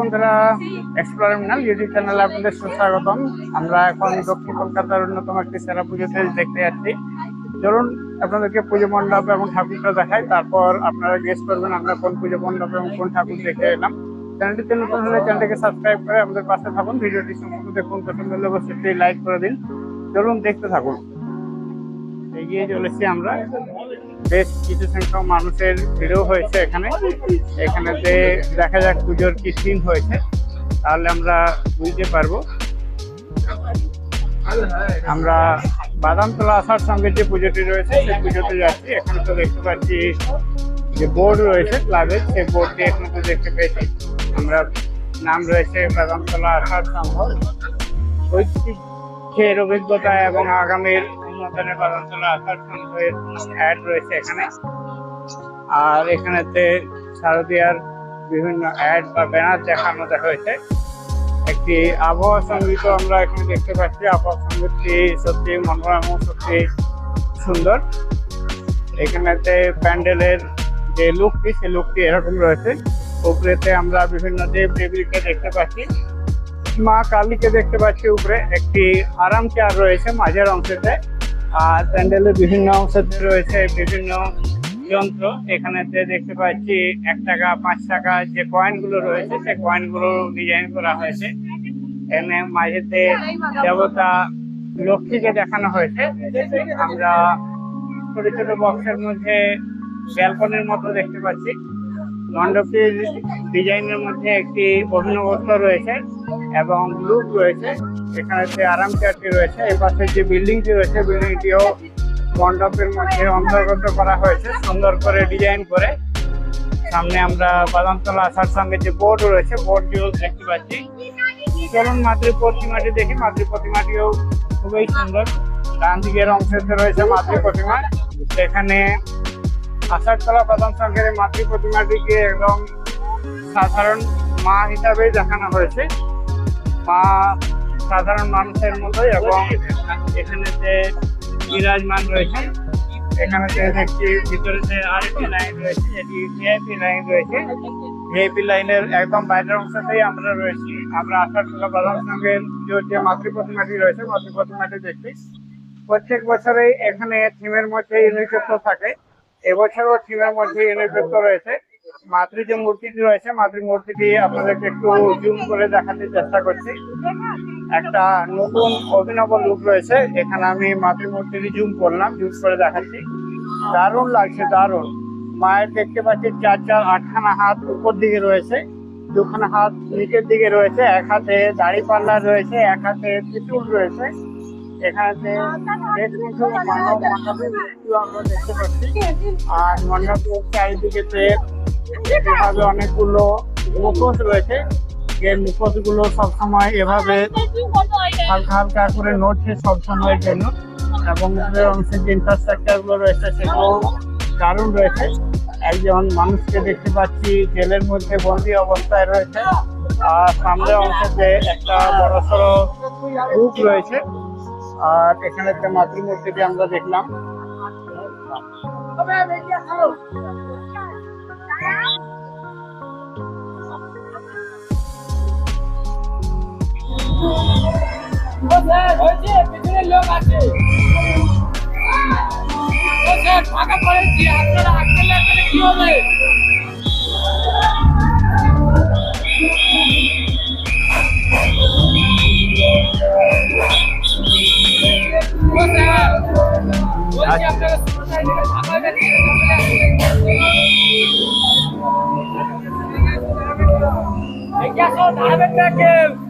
বন্ধুরা এক্সপ্লোরেমিনাল ইউটিউব চ্যানেলে আপনাদের সুস্বাগতম। আমরা এখন দক্ষিণ কলকাতার অন্যতম একটি সেরা পুজোতে দেখতে যাচ্ছি। চলুন, আপনাদেরকে পুজো মণ্ডপ এবং ঠাকুরটা দেখাই, তারপর আপনারা গেস করবেন আমরা কোন পুজো মণ্ডপ এবং কোন ঠাকুর দেখে এলাম। চ্যানেলটিতে নতুন হলে চ্যানেলটিকে সাবস্ক্রাইব করে আমাদের পাশে থাকুন, ভিডিওটি সম্পূর্ণ দেখুন, পছন্দ হলে অবশ্যই লাইক করে দিন। চলুন, দেখতে থাকুন। এগিয়ে চলেছি আমরা। বেশ কিছু সংখ্যক মানুষের ভিড়ও হয়েছে এখানে। এখানে যে দেখা যাক পুজোর কি থিম হয়েছে। তাহলে আমরা বুঝতে পারব। আমরা বাদামতলা আসার সঙ্গে যে পুজোটি রয়েছে, সেই পুজোতে যাচ্ছি। এখানে তো দেখতে পাচ্ছি যে বোর্ড রয়েছে ক্লাবের সেই বোর্ডটি এখানে তো দেখতে পেয়েছি। আমরা নাম রয়েছে বাদামতলা আসার সংঘ। ঐতিহ্যের অভিজ্ঞতা এবং আগামীর উন্নয়নের বাদামতলা আসার সংঘের অ্যাড রয়েছে এখানে। আর এখানেতে শারদীয়ার বিভিন্ন অ্যাড বা ব্যানার দেখানো হয়েছে। একটি আবহাওয়া সংগীত আমরা এখানে দেখতে পাচ্ছি। আবহাওয়া সঙ্গীতটি সত্যি মনোরম, সত্যি সুন্দর। এখানেতে প্যান্ডেলের যে লুকটি, সেই লুকটি এরকম রয়েছে। উপরেতে আমরা বিভিন্ন দেব দেবীকে দেখতে পাচ্ছি। মা কালীকে দেখতে পাচ্ছি উপরে। একটি আরাম চেয়ার রয়েছে মাঝের অংশেতে। আর প্যান্ডেলের বিভিন্ন অংশতে রয়েছে বিভিন্ন যন্ত্র। এখানেতে দেখতে পাচ্ছি, এক টাকা, পাঁচ টাকা যে কয়েনগুলো রয়েছে সেই কয়েনগুলো ডিজাইন করা হয়েছে। এখানে মাঝেতে দেবতা লক্ষ্মীকে দেখানো হয়েছে। আমরা ছোট ছোট বক্সের মধ্যে ব্যালকনির মতো দেখতে পাচ্ছি। মণ্ডপটির ডিজাইনের মধ্যে একটি অভিনবত্ব রয়েছে। এবং লুক রয়েছে। এখানে যে আরাম চেয়ারটি রয়েছে, এই পাশে যে বিল্ডিংটি রয়েছে, বিল্ডিংটিও মণ্ডপের মধ্যে অন্তর্গত করা হয়েছে, সুন্দর করে ডিজাইন করে। সামনে আমরা বাদামতলা আসার সঙ্গে যে বোর্ড রয়েছে বোর্ডটিও দেখতে পাচ্ছি। চলুন মাতৃ প্রতিমাটি দেখি। মাতৃ প্রতিমাটিও খুবই সুন্দর। ডান দিকের অংশতে রয়েছে মাতৃ প্রতিমা। এখানে আষাঢ়তলা সংঘের এই মাতৃ প্রতিমাটিকে একদম সাধারণ মা হিসাবেই দেখানো হয়েছে। মা সাধারণ মানুষের মতোই এবং এখানে যে বিরাজমান রয়েছে, এখানে যে দেখছি ভিতরে যে আরেকটি লাইন রয়েছে, এটি ভিআইপি লাইন রয়েছে। ভিআইপি লাইনের একদম বাইরের অংশতেই আমরা রয়েছি। আমরা আষাঢ়তলা প্রধান সংঘের যে- মাতৃ প্রতিমাটি রয়েছে মাতৃ প্রতিমাটি দেখছি প্রত্যেক বছরেই এখানে থিমের মধ্যে ইউনিসেফ থাকে। এবছরও থিমের মধ্যে ইউনিসেফ রয়েছে। মাতৃ যে মূর্তিটি রয়েছে, মাতৃ মূর্তিটি আপনাদেরকে একটু জুম করে দেখাতে চেষ্টা করছি। একটা নতুন অভিনব লুক রয়েছে, এখানে আমি মাতৃ মূর্তিটি জুম করলাম জুম করে দেখাচ্ছি। দারুণ লাগছে, দারুণ। মায়ের দেখতে পাচ্ছি চার চার আটখানা হাত উপর দিকে রয়েছে, দুখানা হাত নিচের দিকে রয়েছে, এক হাতে দাড়ি পাল্লা রয়েছে, এক হাতে ত্রিশূল রয়েছে। এখানে দেখতে পাচ্ছি। আর মণ্ডপের চারিদিকে এভাবে অনেকগুলো মুখোশ রয়েছে। যে মুখোশগুলো সবসময় এভাবে হালকা হালকা করে নড়ছে সবসময়ের জন্য। এবং অংশের যে ইনফ্রাস্ট্রাকচারগুলো রয়েছে সেগুলো দারুণ রয়েছে। একজন মানুষকে দেখতে পাচ্ছি, জেলের মধ্যে বন্দি অবস্থায় রয়েছে। আর সামনের অংশে একটা বড় সড়ো বুক রয়েছে, আর এখানে একটা মাতৃমূর্তিটি আমরা দেখলাম। লোক আছে ফাঁকা করেছি আপনারা আসলে আসলে কি হবে দাঁড়াবেন না কেউ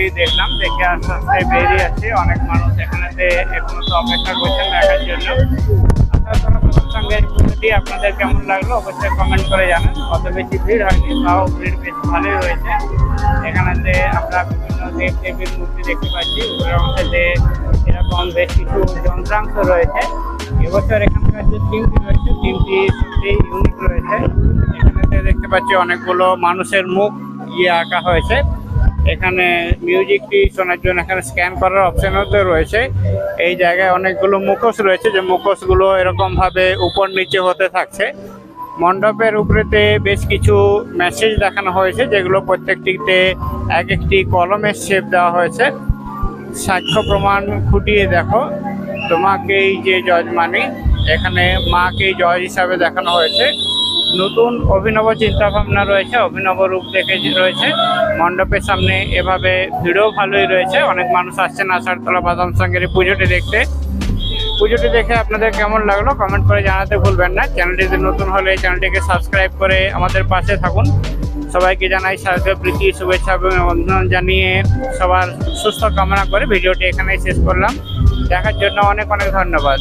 মণ্ডপটি দেখলাম, দেখে আস্তে আস্তে বেরিয়ে আসছে অনেক মানুষ এখানে এখনও তো অপেক্ষা করছেন দেখার জন্য। আসার সঙ্গে আপনাদের কেমন লাগল অবশ্যই কমেন্ট করে জানান। অত বেশি ভিড় হয়নি, তাও ভিড় বেশ ভালোই রয়েছে এখানেতে আমরা বিভিন্ন দেব দেবীর মূর্তি দেখতে পাচ্ছি। উপরের অংশেতে এরকম বেশ কিছু যন্ত্রাংশ রয়েছে। এবছর এখানকার যে থিমটি রয়েছে থিমটি সত্যি ইউনিক রয়েছে। এখানেতে দেখতে পাচ্ছি অনেকগুলো মানুষের মুখ ইয়ে আঁকা হয়েছে। এখানে মিউজিকটি শোনার জন্য এখানে স্ক্যান করার অপশনও তো রয়েছে। এই জায়গায় অনেকগুলো মুখোশ রয়েছে, যে মুখোশগুলো এরকম ভাবে উপর নিচে হতে থাকছে। মণ্ডপের উপরেতে বেশ কিছু মেসেজ দেখানো হয়েছে, যেগুলো প্রত্যেকটিতে এক একটি কলমের শেপ দেওয়া হয়েছে। সাক্ষ্য প্রমাণ খুঁটিয়ে দেখো, তোমাকেই যে যজমানি এখানে মাকেই জজ হিসাবে দেখানো হয়েছে। নতুন অভিনব চিন্তাভাবনা রয়েছে, অভিনব রূপ দেখে রয়েছে। মণ্ডপের সামনে এভাবে ভিড়ও ভালোই রয়েছে। অনেক মানুষ আসছেন আষাঢ়তলা বাদাম সঙ্গের পুজোটি দেখতে। পুজোটি দেখে আপনাদের কেমন লাগল কমেন্ট করে জানাতে ভুলবেন না। চ্যানেলটিতে নতুন হলে চ্যানেলটিকে সাবস্ক্রাইব করে আমাদের পাশে থাকুন। সবাইকে জানাই শারদীয় প্রীতি, শুভেচ্ছা এবং অভিনন্দন জানিয়ে সবার সুস্থ কামনা করে ভিডিওটি এখানেই শেষ করলাম। দেখার জন্য অনেক অনেক ধন্যবাদ।